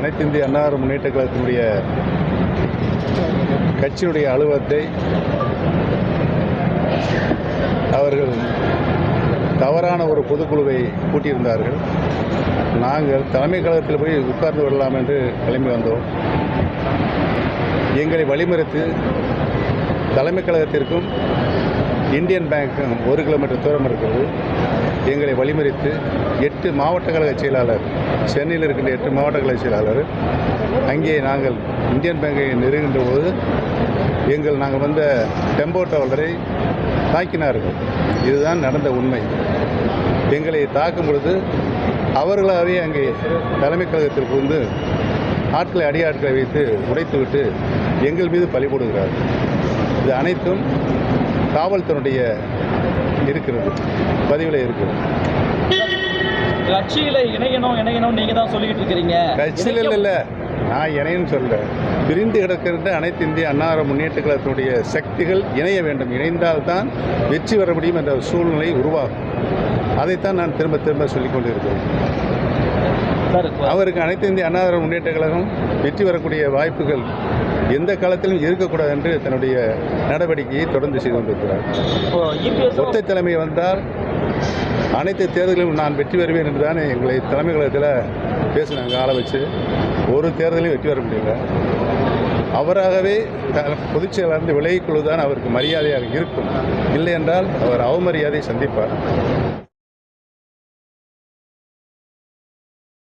அனைத்து இந்திய அன்னார முன்னேற்ற கழகத்தினுடைய கட்சியுடைய அலுவலத்தை அவர்கள் தவறான ஒரு பொதுக்குழுவை கூட்டியிருந்தார்கள். நாங்கள் தலைமை கழகத்தில் போய் உட்கார்ந்து விடலாம் என்று கிளம்பி வந்தோம். எங்களை வழிமறித்து தலைமை கழகத்திற்கும் இந்தியன் பேங்க்கும் ஒரு கிலோமீட்டர் தூரம் இருக்கிறது. எங்களை வழிமறித்து எட்டு மாவட்ட கழக செயலாளர் சென்னையில் இருக்கின்ற எட்டு மாவட்ட கழக செயலாளர் அங்கே நாங்கள் இந்தியன் பேங்கை நெருங்கின்ற போது எங்கள் நாங்கள் வந்த டெம்போ டிராவலரை தாக்கினார்கள். இதுதான் நடந்த உண்மை. எங்களை தாக்கும் பொழுது அவர்களாகவே அங்கே தலைமை கழகத்திற்கு வந்து ஆட்களை அடியாட்களை வைத்து உடைத்துவிட்டு எங்கள் மீது பழி போடுகிறார்கள். இது அனைத்தும் காவல்துறையுடைய இருக்கிறது பதிவில் இருக்கிறது. கட்சியில இணையணும் இணையணும் நீங்க தான் சொல்லிட்டு இருக்கிறீங்க. கட்சியில் இல்லை. இல்லை நான் இணையன்னு சொல்ல பிரிந்து கிடக்கின்ற அனைத்து இந்திய அன்னார முன்னேற்ற கழகத்தினுடைய சக்திகள் இணைய வேண்டும். இணைந்தால்தான் வெற்றி பெற முடியும் என்ற சூழ்நிலை உருவாகும். அதைத்தான் நான் திரும்ப திரும்ப சொல்லிக் கொண்டிருக்கிறேன் அவருக்கு அனைத்து இந்திய அண்ணா முன்னேற்ற கழகம் வெற்றி பெறக்கூடிய வாய்ப்புகள் எந்த காலத்திலும் இருக்கக்கூடாது என்று தன்னுடைய நடவடிக்கையை தொடர்ந்து செய்து கொண்டிருக்கிறார். இபிஎஸ் ஒற்றை தலைமை வந்தால் அனைத்து தேர்தலிலும் நான் வெற்றி பெறுவேன் என்று தானே எங்களை தலைமை கழகத்தில் பேசினாங்க ஆளை வச்சு. ஒரு தேர்தலையும் வெற்றி பெற முடியல. அவராகவே பொதுச் செயலாளர் விலகிக் கொள்வதுதான் அவருக்கு மரியாதையாக இருக்கும். இல்லை என்றால் அவர் அவமரியாதை சந்திப்பார்.